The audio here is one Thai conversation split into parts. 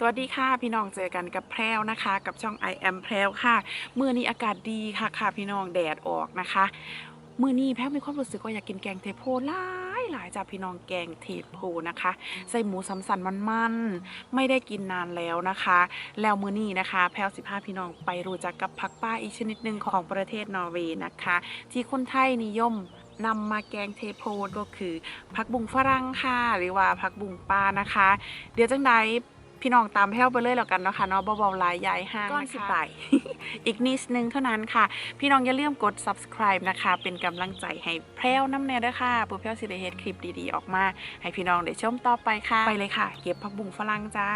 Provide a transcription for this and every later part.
สวัสดีค่ะพี่น้องเจอกันกับแพรวนะคะ กับช่อง I am แพรวค่ะเมื้อนี้อากาศดีค่ะค่ะพี่น้องแดดออกนะคะเมื้อนี้แพรวมีความรู้สึกว่าอยากกินแกงเทโพหลายหลายจากพี่น้องแกงเทโพนะคะ ใส่หมูสัมสันมันๆไม่ได้กินนานแล้วนะคะ แล้วมื้อนี้นะคะ แพรวสิพาพี่น้องไปรู้จักกับผักป้าอีกชนิดหนึ่งของประเทศนอร์เวย์นะคะ ที่คนไทยนิยมนำมาแกงเทโพก็คือผักบุ้งฝรั่งค่ะ หรือว่าผักบุ้งป้านะคะ เดี๋ยวจังใด พี่น้องตามแพ้วไปเลยแล้วกันเนาะค่ะเนาะเบาๆหลายใหญ่ห้างก่อนสิไปอีกนิดนึงเท่านั้นค่ะ พี่น้องอย่าลืมกด subscribe นะคะ เป็นกำลังใจให้แพรวน้ำเนยด้วยค่ะปูแพรวสิได้เฮ็ดคลิปดีๆออกมา ให้พี่น้องได้ชมต่อไปค่ะ ไปเลยค่ะ เก็บผักบุ้งฝรั่งจ้า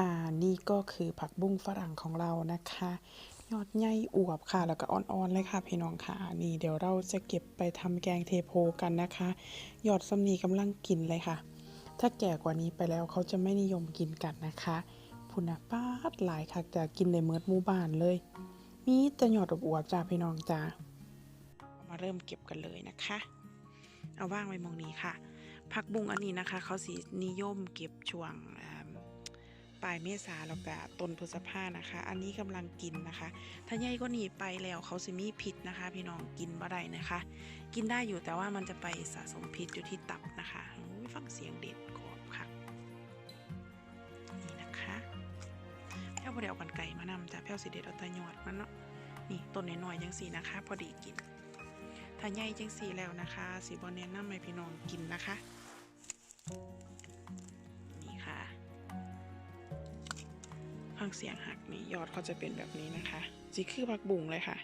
ค่ะ นี่ก็คือผักบุ้งฝรั่งของเรานะคะ ยอดใหญ่อวบค่ะ แล้วก็อ่อนๆเลยค่ะพี่น้องค่ะ นี่เดี๋ยวเราจะเก็บไปทำแกงเทโพกันนะคะ ยอดสำนีกำลังกินเลยค่ะ ถ้าแก่กว่านี้ไปแล้วเขาจะไม่นิยมกินกันนะคะพุนะป้าดหลายค่ะแต่กินในเมือดมู่บ้านเลย มีแต่ยอดอวบๆจ้าพี่น้องจ้ามาเริ่มเก็บกันเลยนะคะ เอาว่างไว้มองนี้ค่ะผักบุ้งอันนี้นะคะ เขาสีนิยมเก็บช่วงอ่า ปลายเมษาแล้วก็ต้นพฤษภานะคะ อันนี้กำลังกินนะคะ ถ้าใหญ่ก็หนีไปแล้วเขาสิมีพิษนะคะ พี่น้องกินบ่ได้นะคะ กินได้อยู่แต่ว่ามันจะไปสะสมพิษอยู่ที่ตับนะคะฟังเสียงเด็ดกรอบค่ะนี่นะคะแพ้วพอดีเอากันไก่มานำจ้ะแพ้วสิเด็ดเอาตะยอดมันเนาะนี่ต้นน้อยๆจังสีนะคะ พอดีกิน ถ้าใหญ่จังสีแล้วนะคะสีบอลแนะนำให้พี่น้องกินนะคะนี่ ฟังเสียงหักนี่ยอดเขาจะเป็นแบบนี้นะคะสีคือผักบุ้งเลยค่ะ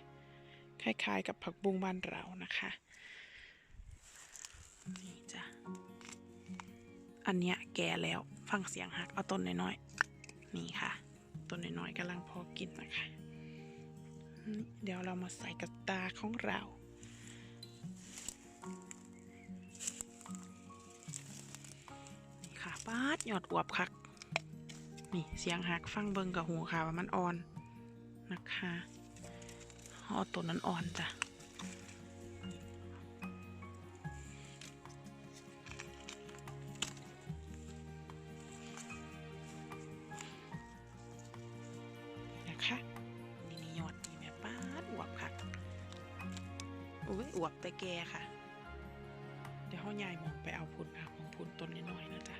คล้าย ๆ กับผักบุ้งบ้านเรานะคะนี่จ้ะอันเนี้ยแก่แล้วฟังเสียงหักเอาต้นน้อยๆนี่ค่ะตัวน้อยๆกำลังพอกินนะคะเดี๋ยวเรามาใส่กระตาของเรานี่ค่ะปาดยอดอวบคัก นี่เสียงหักฟังเบิงกับหูค่ะว่ามันอ่อนนะคะเอาตัวนั้นอ่อนจ้ะนะคะนี่นี่ยอดนี่แม่ป้าอวบค่ะอุ้ยอวบแต่แกค่ะ เดี๋ยวเขาใหญ่มองไปเอาพุ่นค่ะของพุ่นต้นน้อยนะจ๊ะ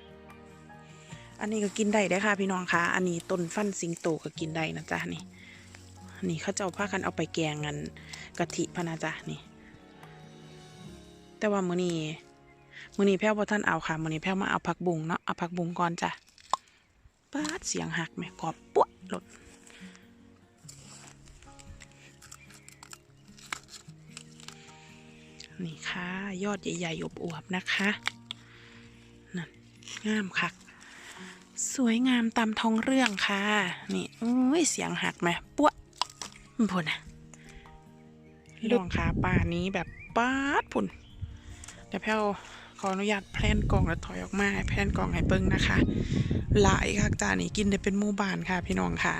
อันนี้ก็กินได้ได้ค่ะพี่น้องคะอันนี้ต้นฟันสิงโตก็กินได้นะจ๊ะนี่นี่เขาจะเอาผ้ากันเอาไปแกงกันกะทิพนะจ๊ะนี่ แต่ว่ามื้อนี้มื้อนี้แพ้วบ่ท่านเอาค่ะมื้อนี้แพ้วมาเอาผักบุ้งเนาะเอาผักบุ้งก่อนจ้ะปาดเสียงหักแม่กรอบปวดหลดนี่ค่ะ ยอดใหญ่ๆอวบนะคะนั่นงามค่ะ สวยงามตามท้องเรื่องค่ะ นี่อุ้ยเสียงหักไหมปั้วมันพุ่นอะพี่น้องค่ะป่านี้แบบป้าดพุ่นเดี๋ยวแพ้วขออนุญาตแพลนกล่องแล้วถอยออกมาให้แพลนกล่องให้เบิ้งนะคะ หลายค่ะจานนี้กินได้เป็นหมู่บ้านค่ะพี่น้องค่ะ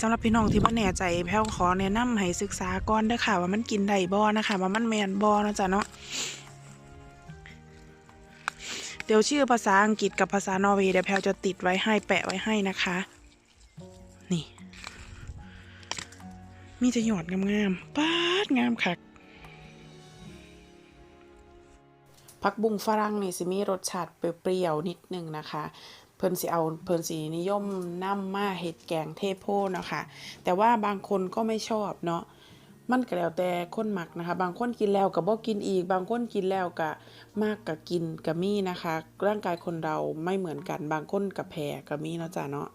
สำหรับพี่น้องที่บ่แน่ใจแพ้วขอแนะนำให้ศึกษาก่อนเด้อค่ะ ว่ามันกินได้บ่นะคะ ว่ามันแมนบ่เนะจ๊ะเนาะเดี๋ยวชื่อภาษาอังกฤษกับภาษานอร์เวย์เดี๋ยวแพลวจะติดไว้ให้แปะไว้ให้นะคะ นี่ มีจะหยอดงามๆป๊าดงามคักผักบุ้งฝรั่งนี่สิมีรสชาติเปรี้ยวๆนิดนึงนะคะ เพิ่นสิเอาเพิ่นสีนิยมน้ำมาเห็ดแกงเทโพเนาะค่ะแต่ว่าบางคนก็ไม่ชอบเนาะมันก็แล้วแต่คนหมักนะคะ บางคนกินแล้วก็บ่กินอีก บางคนกินแล้วก็มากก็กินกับมีนะคะ ร่างกายคนเราไม่เหมือนกัน บางคนกับแพ้กับมีเนาะจ้ะเนาะ